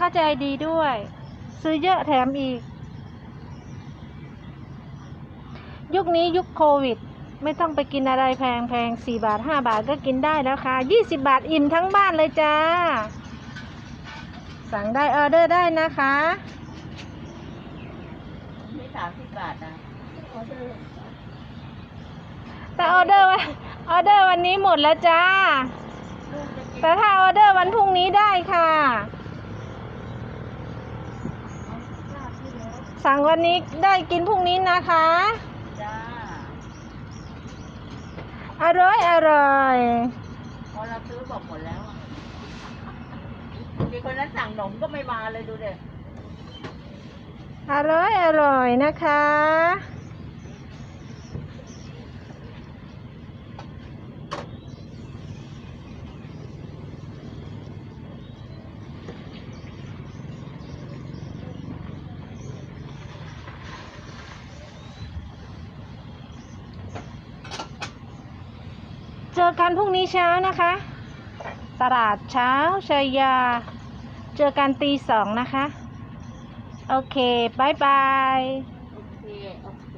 ก็ใจดีด้วย ซื้อเยอะแถมอีก ยุคนี้ยุคโควิด ไม่ต้องไปกินอะไรแพงแพงสี่บาทห้าบาทก็กินได้แล้วค่ะยี่สิบบาทอิ่มทั้งบ้านเลยจ้า สั่งได้ออเดอร์ได้นะคะ ไม่สามสิบบาทนะแต่ออเดอร์วันออเดอร์วันนี้หมดแล้วจ้าลูกจะกินแต่ถ้าออเดอร์วันพรุ่งนี้ได้ค่ะ สั่งวันนี้ได้กินพรุ่งนี้นะคะ จ้าอร่อย อร่อย พอเราซื้อบอกหมดแล้วอะมีคนนั้นสั่งหนมก็ไม่มาเลยดูเด็กอร่อย อร่อยนะคะ เจอกันพรุ่งนี้เช้านะคะ ตลาดเช้าชัยยา เจอกันตีสองนะคะ โอเคบายบาย โอเค โอเค